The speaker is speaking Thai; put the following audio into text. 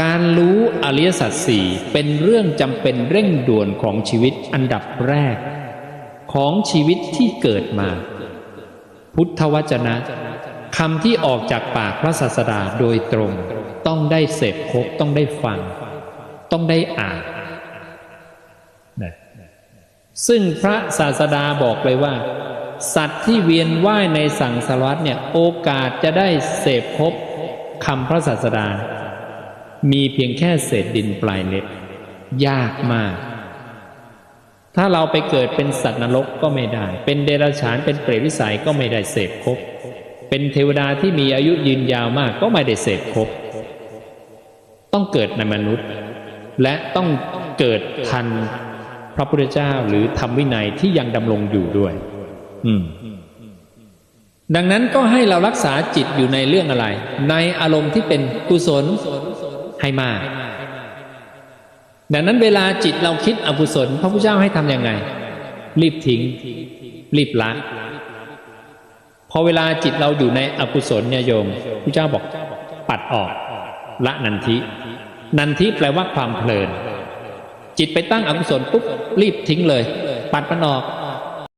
การรู้อริยสัจสี่เป็นเรื่องจำเป็นเร่งด่วนของชีวิตอันดับแรก ของชีวิตที่เกิดมา พุทธวจนะคำที่ออกจากปากพระศาสดาโดยตรง ต้องได้เสพคบต้องได้ฟัง ต้องได้อ่านนะซึ่งพระศาสดาบอกเลยว่า สัตว์ที่เวียนว่ายในสังสารวัฏเนี่ยโอกาสจะได้เสพพบคำพระศาสดา มีเพียงแค่เศษดินปลายเล็บยากมาก ถ้าเราไปเกิดเป็นสัตว์นรกก็ไม่ได้ เป็นเดรัจฉานเป็นเปรตวิสัยก็ไม่ได้เสพครบเป็นเทวดาที่มีอายุยืนยาวมากก็ไม่ได้เสพครบต้องเกิดในมนุษย์ และต้องเกิดทันพระพุทธเจ้าหรือธรรมวินัยที่ยังดำรงอยู่ด้วย อืมดังนั้นก็ให้เรารักษาจิตอยู่ในเรื่องอะไร ในอารมณ์ที่เป็นกุศล ให้มาก ดังนั้นเวลาจิตเราคิดอกุศลพระพุทธเจ้าให้ทำยังไง รีบทิ้ง รีบละพอเวลาจิตเราอยู่ในอกุศลเนี่ยโยมพระเจ้าบอกปัดออก ละนันทินันทิแปลว่าความเพลิน จิตไปตั้งอกุศลปุ๊บรีบทิ้งเลย ปัดมันออก